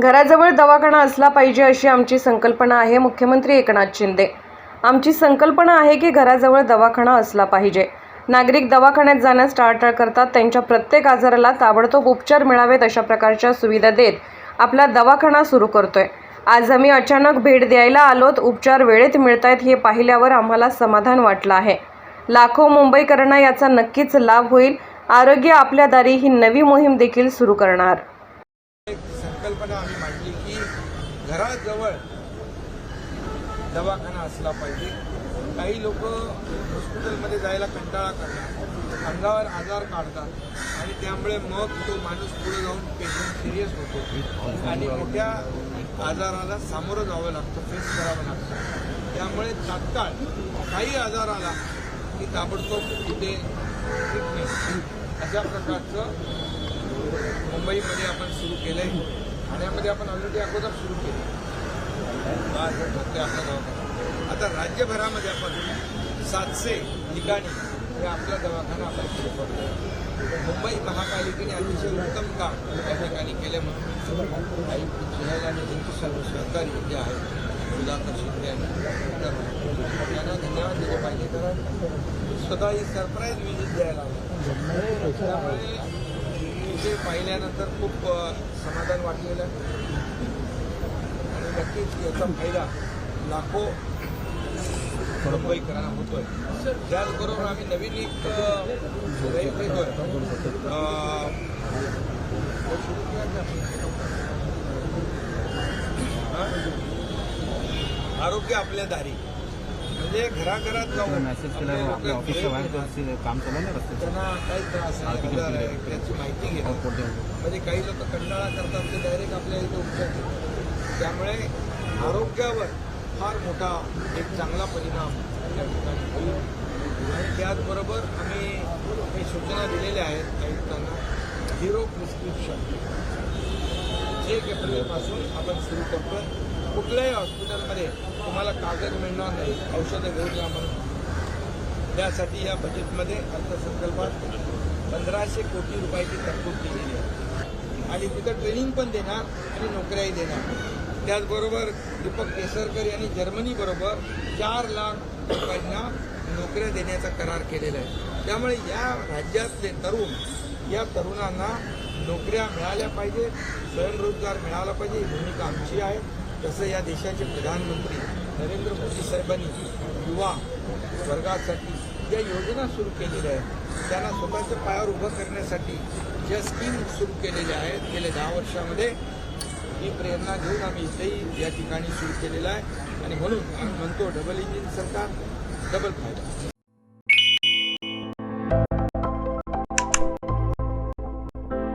घराजवळ दवाखाना असला पाहिजे अशी आमची संकल्पना आहे मुख्यमंत्री एकनाथ शिंदे. आमची संकल्पना आहे की घराजवळ दवाखाना असला पाहिजे. नागरिक दवाखान्यात जाण्यास टाळटाळ करतात त्यांच्या प्रत्येक आजाराला ताबडतोब उपचार मिळावेत अशा प्रकारच्या सुविधा देत आपला दवाखाना सुरू करतोय. आज आम्ही अचानक भेट द्यायला आलोत उपचार वेळेत मिळतायत हे पाहिल्यावर आम्हाला समाधान वाटलं आहे. लाखो मुंबईकरांना याचा नक्कीच लाभ होईल. आरोग्य आपल्या दारी ही नवी मोहीम देखील सुरू करणार. संकल्पना आम्ही मांडली की घराजवळ दवाखाना असला पाहिजे. काही लोक हॉस्पिटलमध्ये जायला कंटाळा करतात अंगावर आजार काढतात आणि त्यामुळे मग तो माणूस पुढे जाऊन पेशंट सिरियस होतो. आणि मोठ्या आजाराला सामोरं जावं लागतं फेस करावं लागतं. त्यामुळे तात्काळ काही आजार आला की ताबडतोब तिथे ट्रीटमेंट अशा प्रकारचं मुंबईमध्ये आपण सुरू केलं आहे ठाण्यामध्ये आपण ऑलरेडी अगोदर सुरू केलं. आपल्या दवाखाना आता राज्यभरामध्ये आपण सातशे ठिकाणी हे आपला दवाखाना आपण सुरू करतो मुंबई महापालिकेने अतिशय उत्तम काम त्या ठिकाणी केले म्हणून. काही सुहायला आणि त्यांचे सर्व सहकारी जे आहेत सुधाकर शिंदे आणि त्यांना धन्यवाद दिले पाहिजे. कारण स्वतः हे सरप्राईज विजिट द्यायला हवं त्यामुळे ते पाहिल्यानंतर खूप समाधान वाटलेलं आहे. आणि नक्कीच याचा फायदा लाखो मुंबईकरांना होतोय. त्याचबरोबर आम्ही नवीन एक घेतोय आरोग्य आपल्या दारी. म्हणजे घराघरात जाऊन मेसेज केल्यावर आपल्या ऑफिसच्या बाहेर काम चालू ना रस्त्याचं? त्यांना काही त्रास आहे. त्याची माहिती घेतात म्हणजे काही लोक कंटाळा करतात ते डायरेक्ट आपल्या इथे उपचार घेतात त्यामुळे आरोग्यावर फार मोठा एक चांगला परिणाम या ठिकाणी होईल. आणि त्याचबरोबर आम्ही काही सूचना दिलेल्या आहेत आयुक्तांना. झिरो प्रिस्क्रिप्शन एक एप्रिलपासून आपण सुरू करतोय. कुठल्याही हॉस्पिटलमध्ये तुम्हाला कागद मिळणार नाही औषधं घेऊन म्हणून. त्यासाठी या बजेटमध्ये अर्थसंकल्पात पंधराशे कोटी रुपयाची तरतूद केलेली आहे. आणि तिथं ट्रेनिंग पण देणार आणि नोकऱ्याही देणार. त्याचबरोबर दीपक केसरकर यांनी जर्मनीबरोबर चार लाख लोकांना नोकऱ्या देण्याचा करार केलेला आहे. त्यामुळे या राज्यातले तरुण या तरुणांना नोकऱ्या मिळाल्या पाहिजे स्वयंरोजगार मिळाला पाहिजे ही भूमिका आमची आहे. तसं या देशाचे प्रधानमंत्री नरेंद्र मोदी साहेबांनी युवा वर्गासाठी ज्या योजना सुरू केलेल्या आहेत त्यांना स्वतःच्या पायावर उभं करण्यासाठी ज्या स्कीम सुरू केलेल्या आहेत गेल्या दहा वर्षामध्ये ही प्रेरणा घेऊन आम्ही इथेही या ठिकाणी सुरू केलेलं आहे. आणि म्हणून आम्ही म्हणतो डबल इंजिन सरकार डबल फायदा.